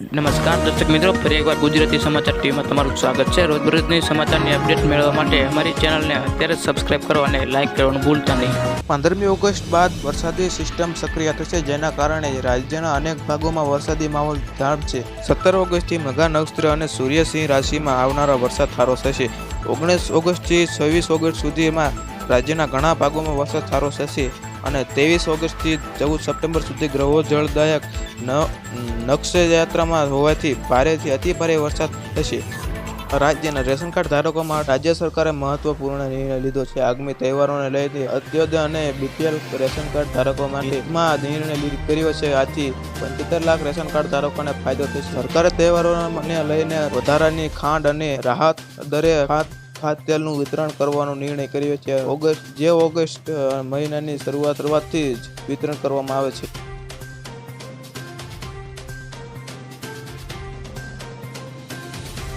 નમસ્કાર દર્શક મિત્રો, ફરી એકવાર ગુજરાતી સમાચાર ટીમમાં તમારું સ્વાગત છે. રોજબરોજની સમાચારની અપડેટ મેળવવા માટે અમારી ચેનલને અત્યારે સબસ્ક્રાઇબ કરો અને લાઇક કરવાનું ભૂલતા નહીં. પંદરમી ઓગસ્ટ બાદ વરસાદી સિસ્ટમ સક્રિય થશે, જેના કારણે રાજ્યના અનેક ભાગોમાં વરસાદી માહોલ છે. સત્તર ઓગસ્ટથી મઘા નક્ષત્ર અને સૂર્યસિંહ રાશિમાં આવનારો વરસાદ સારો થશે. ઓગણીસ ઓગસ્ટથી છવ્વીસ ઓગસ્ટ સુધીમાં રાજ્યના ઘણા ભાગોમાં વરસાદ સારો થશે. અને ત્રેવીસ ઓગસ્ટથી ચૌદ સપ્ટેમ્બર સુધી ગ્રહો જળદાયક નક્ષયાત્રામાં હોવાથી ભારેથી અતિ ભારે વરસાદ થશે. રાજ્યના રેશન કાર્ડ ધારકોમાં રાજ્ય સરકારે મહત્વપૂર્ણ નિર્ણય લીધો છે. આગામી તહેવારોને લઈને અત્યોદય અને બીપીએલ રેશન કાર્ડ ધારકો માટે માં નિર્ણય કર્યો છે. આથી પંચોતેર લાખ રેશન કાર્ડ ધારકોને ફાયદો થશે. સરકારે તહેવારોને લઈને વધારાની ખાંડ અને રાહત દરે ખાત ખાદ્ય તેલનું વિતરણ કરવાનો નિર્ણય કર્યો છે. ઓગસ્ટ જે ઓગસ્ટ મહિનાની શરૂઆત શરૂઆતથી જ વિતરણ કરવામાં આવે છે.